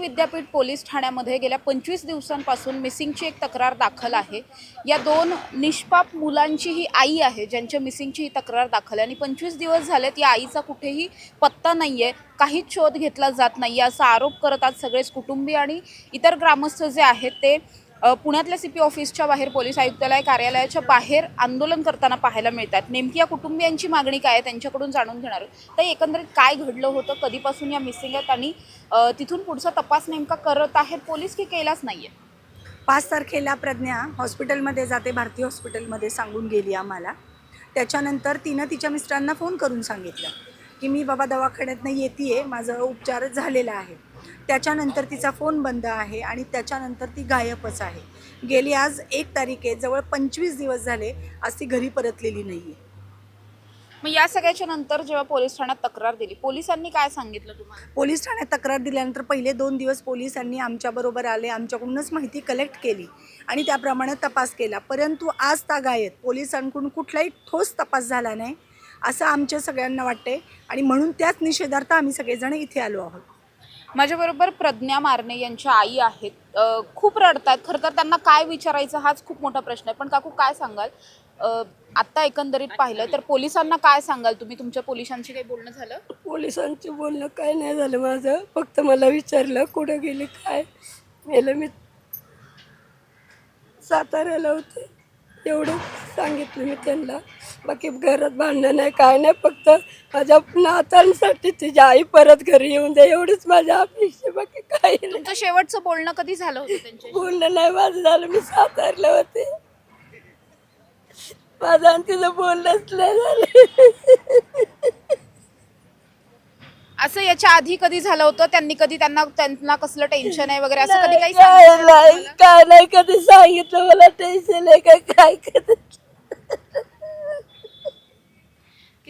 विद्यापीठ पोलीस ठाण्यामध्ये गेल्या पंचवीस दिवसांपासून मिसिंगची एक तक्रार दाखल आहे. या दोन निष्पाप मुलांची ही आई आहे ज्यांच्या मिसिंगची ही तक्रार दाखल आहे. आणि पंचवीस दिवस झालेत या आईचा कुठेही पत्ता नाही आहे काहीच शोध घेतला जात नाही असा आरोप करत आज सगळेच कुटुंबीय आणि इतर ग्रामस्थ जे आहेत ते पुण्यातल्या सी पी ऑफिसच्या बाहेर पोलीस आयुक्तालय कार्यालयाच्या बाहेर आंदोलन करताना पाहायला मिळतात. नेमकी या कुटुंबियांची मागणी काय आहे त्यांच्याकडून जाणून घेणार तर एकंदरीत काय घडलं होतं? कधीपासून या मिसिंग आहेत? आणि तिथून पुढचा तपास नेमका करत आहेत पोलीस की केलाच नाही आहे पाच तारखेला प्रज्ञा हॉस्पिटलमध्ये जाते भारतीय हॉस्पिटलमध्ये सांगून गेली आम्हाला. त्याच्यानंतर तिनं तिच्या मिस्टरांना फोन करून सांगितलं की मी बाबा दवाखान्यातनं येते आहे माझं उपचार झालेला आहे. त्याच्यानंतर तिचा फोन बंद आहे आणि त्याच्यानंतर ती गायबच आहे. गेली आज एक तारीख आहे जवळ पंचवीस दिवस झाले आज ती घरी परतलेली नाही आहे मग या सगळ्याच्या नंतर जेव्हा पोलीस ठाण्यात तक्रार दिली पोलिसांनी काय सांगितलं तुम्हाला? पोलीस ठाण्यात तक्रार दिल्यानंतर पहिले दोन दिवस पोलिसांनी आमच्याबरोबर आले आमच्याकडूनच माहिती कलेक्ट केली आणि त्याप्रमाणे तपास केला. परंतु आज तागायत पोलिसांकडून कुठलाही ठोस तपास झाला नाही असं आमच्या सगळ्यांना वाटते आणि म्हणून त्याच निषेधार्थ आम्ही सगळेजण इथे आलो आहोत. माझ्याबरोबर प्रज्ञा मारणे यांच्या आई आहेत. खूप रडतात खरं तर त्यांना काय विचारायचं हाच खूप मोठा प्रश्न आहे. पण काकू काय सांगाल? अ, आत्ता एकंदरीत पाहिलं तर पोलिसांना काय सांगाल तुम्ही? तुमच्या पोलिसांशी काही बोलणं झालं? पोलिसांचं बोलणं काय नाही झालं माझं. फक्त मला विचारलं कुठं गेले काय? गेलं मी साताऱ्याला होते. एवढं सांगितलं मी त्यांना. बाकी घरात भांडणं नाही काय नाही फक्त माझ्या नातांसाठी तिची आई परत घरी येऊन दे एवढीच माझ्या अपेक्षा बाकी काही नाही. तुमचं शेवटचं बोलणं कधी झालं होतं त्यांच्याशी? बोलणं नाही माझं झालं मी सातारला होते. माझं आणि तिचं बोलणंच नाही झालं. असं याच्या आधी कधी झालं होतं? त्यांनी कधी त्यांना त्यांना कसलं टेन्शन आहे वगैरे? असं कधी काही सांगितलं नाही तुम्हाला? काय नाही कधी सांगितलं मला टेन्शन आहे का काय कधी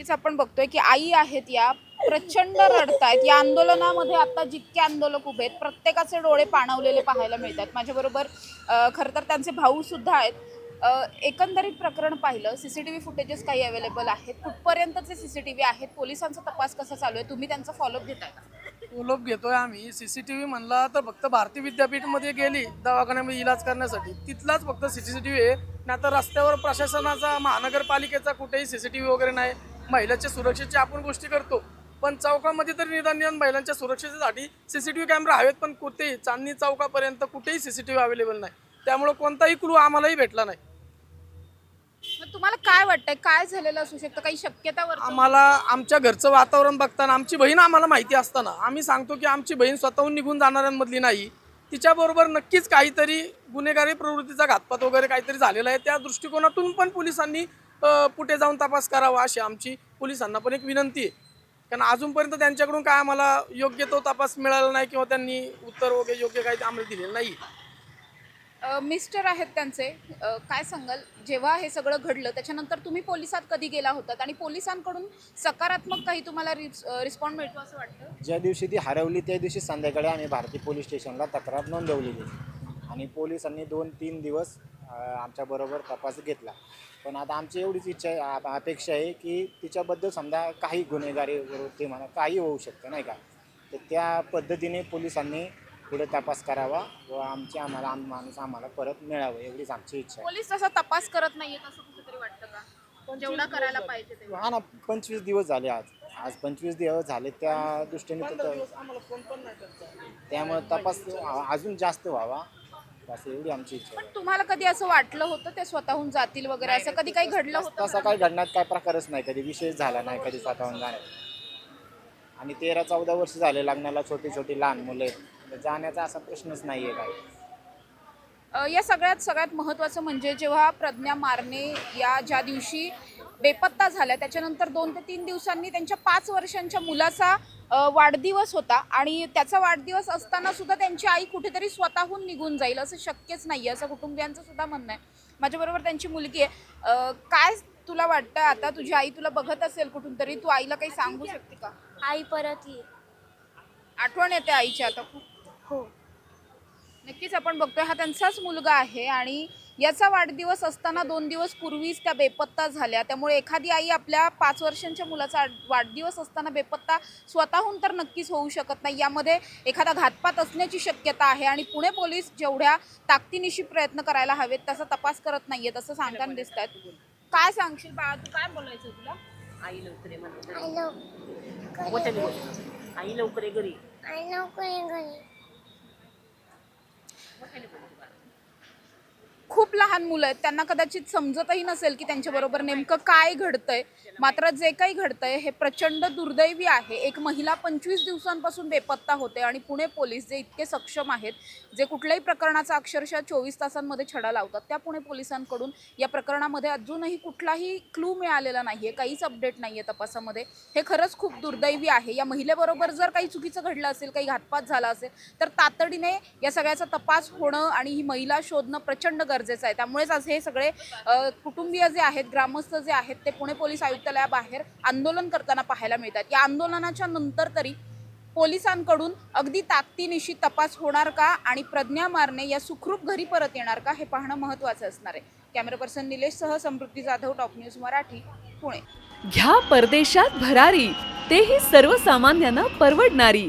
नक्कीच आपण बघतोय की आई आहेत या प्रचंड रडतायत. या आंदोलनामध्ये आता जितके आंदोलक उभे आहेत प्रत्येकाचे डोळे पाणावलेले पाहायला मिळतात. माझ्याबरोबर खरं तर त्यांचे भाऊ सुद्धा आहेत. एकंदरीत प्रकरण पाहिलं C C T V footages काही अवेलेबल आहेत. कुठपर्यंतचे सी सी टी व्ही आहेत? पोलिसांचा तपास कसा चालू आहे? तुम्ही त्यांचा फॉलोअप घेताय का? ओलोप घेतोय आम्ही. सी सी टी व्ही म्हणला तर फक्त भारती विद्यापीठमध्ये गेली दवाखान्यामध्ये इलाज करण्यासाठी. तिथलाच फक्त सी सी टी व्ही आहे. नाही तर रस्त्यावर प्रशासनाचा महानगरपालिकेचा कुठेही सी सी टी व्ही वगैरे नाही. महिलाच्या सुरक्षेची आपण गोष्टी करतो. पण चौकामध्ये तर निदान निदान महिलांच्या सुरक्षेसाठी सीसीटीव्ही कॅमेरा हवेत पण कुठेही चांदणी चौकापर्यंत कुठेही सीसीटीव्ही अवेलेबल नाही. त्यामुळे कोणताही क्लू आम्हालाही भेटला नाही. तुम्हाला काय वाटतंय? काय झालेलं असू शकतं? काही शक्यता? आम्हाला आमच्या घरचं वातावरण बघताना आमची बहीण आम्हाला माहिती असताना आम्ही सांगतो की आमची बहीण स्वतःहून निघून जाणाऱ्यांमधली नाही. तिच्याबरोबर नक्कीच काहीतरी गुन्हेगारी प्रवृत्तीचा घातपात वगैरे काहीतरी झालेला आहे. त्या दृष्टिकोनातून पण पोलिसांनी पुढे जाऊन तपास करावा अशी आमची पोलिसांना पण एक विनंती आहे. कारण अजूनपर्यंत त्यांच्याकडून काय आम्हाला योग्य तो तपास मिळाला नाही किंवा त्यांनी उत्तर वगैरे योग्य काही आम्हाला दिलेलं नाही. मिस्टर आहेत त्यांचे. काय सांगाल? जेव्हा हे सगळं घडलं त्याच्यानंतर तुम्ही पोलिसात कधी गेला होतात? आणि पोलिसांकडून सकारात्मक काही तुम्हाला रिस रिस्पॉन्ड मिळतो असं वाटतं? ज्या दिवशी ती हरवली त्या दिवशी संध्याकाळी आम्ही भारती पोलीस स्टेशनला तक्रार नोंदवलेली. आणि पोलिसांनी दोन तीन दिवस आमच्याबरोबर तपास घेतला. पण आता आमची एवढीच इच्छा आहे अपेक्षा आहे की तिच्याबद्दल समजा काही गुन्हेगारी वृत्ती म्हणा काही होऊ शकतं नाही का? तर त्या पद्धतीने पोलिसांनी पुढे तपास करावा व आमचे आम्हाला आम माणूस आम्हाला परत मिळावं एवढीच आमची इच्छा आहे. पोलीस तसा तपास करत नाहीयेत असं कुठेतरी वाटतं का? जेवढा करायला पाहिजे हा ना पंचवीस दिवस झाले आज. आज पंचवीस दिवस झाले त्या दृष्टीने तर त्यामुळे तपास अजून जास्त व्हावा. बस एवढी आमची इच्छा आहे. पण तुम्हाला कधी असं वाटलं होतं ते स्वतःहून जातील वगैरे? असं कधी काही घडलं होतं तसा? काही घडण्यात काय प्रकारच नाही कधी विशेष झाला नाही कधी स्वतःहून जाण्यात. आणि तेरा चौदा वर्ष झाले लग्नाला छोटी छोटी लहान मुलं आहेत. तर जाण्याचा असा प्रश्नच नाही आहे काही. अ, या सगळ्यात सगळ्यात महत्त्वाचं म्हणजे जेव्हा प्रज्ञा मारणे या ज्या दिवशी बेपत्ता झाल्या त्याच्यानंतर दोन ते तीन दिवसांनी त्यांच्या पाच वर्षांच्या मुलाचा वाढदिवस होता आणि त्याचा वाढदिवस असताना सुद्धा त्यांची आई कुठेतरी स्वतःहून निघून जाईल असं शक्यच नाही असं कुटुंबियांचं सुद्धा म्हणणं आहे. माझ्याबरोबर त्यांची मुलगी आहे. काय तुला वाटतं आता? तुझी आई तुला बघत असेल कुठून तरी तू आईला काही सांगू शकते का? आई परत ये आठवण येते आईची आता खूप. हो. नक्कीच आपण बघतोय. हा त्यांचाच मुलगा आहे आणि याचा वाढदिवस असताना दोन दिवस पूर्वीच त्या बेपत्ता झाल्या. त्यामुळे एखादी आई आपल्या पाच वर्षांच्या मुलाचा वाढदिवस असताना बेपत्ता स्वतःहून तर नक्कीच होऊ शकत नाही. यामध्ये एखादा घातपात असण्याची शक्यता आहे आणि पुणे पोलीस जेवढ्या ताकदीनिशी प्रयत्न करायला हवेत तसा तपास करत नाहीयेत असं सांगताना दिसत आहेत काय सांगशील बाळा तू काय बोलायचं तुला? आई लवकर म्हणलं मोठ्याने बोल. आई लवकर घरी. खूप लहान मुलं आहेत त्यांना कदाचित समजतही नसेल की त्यांच्याबरोबर नेमकं काय घडतंय. मात्र जे काही घडतंय हे प्रचंड दुर्दैवी आहे. एक महिला पंचवीस दिवसांपासून बेपत्ता होते आणि पुणे पोलीस जे इतके सक्षम आहेत जे कुठल्याही प्रकरणाचा अक्षरशः चोवीस तासांमध्ये छडा लावतात त्या पुणे पोलिसांकडून या प्रकरणामध्ये अजूनही कुठलाही क्लू मिळालेला नाही आहे काहीच अपडेट नाही आहे तपासामध्ये. हे खरंच खूप दुर्दैवी आहे. या महिलेबरोबर जर काही चुकीचं घडलं असेल काही घातपात झाला असेल तर तातडीने या सगळ्याचा तपास होणं आणि ही महिला शोधणं प्रचंड गरजेचं आहे. त्यामुळेच आज हे सगळे कुटुंबीय जे आहेत ग्रामस्थ जे आहेत ते पुणे पोलीस आयुक्तालयाबाहेर आंदोलन करताना पाहायला मिळतात. या आंदोलनाच्या नंतर तरी पोलिसांकडून अगदी ताकदीनिशी तपास होणार का आणि प्रज्ञा मारणे या सुखरूप घरी परत येणार का हे पाहणं महत्त्वाचं असणार आहे. कॅमेरा पर्सन निलेशसह समृद्धी जाधव टॉप न्यूज मराठी पुणे. घ्या परदेशात भरारी. तेही सर्वसामान्यांना परवडणारी.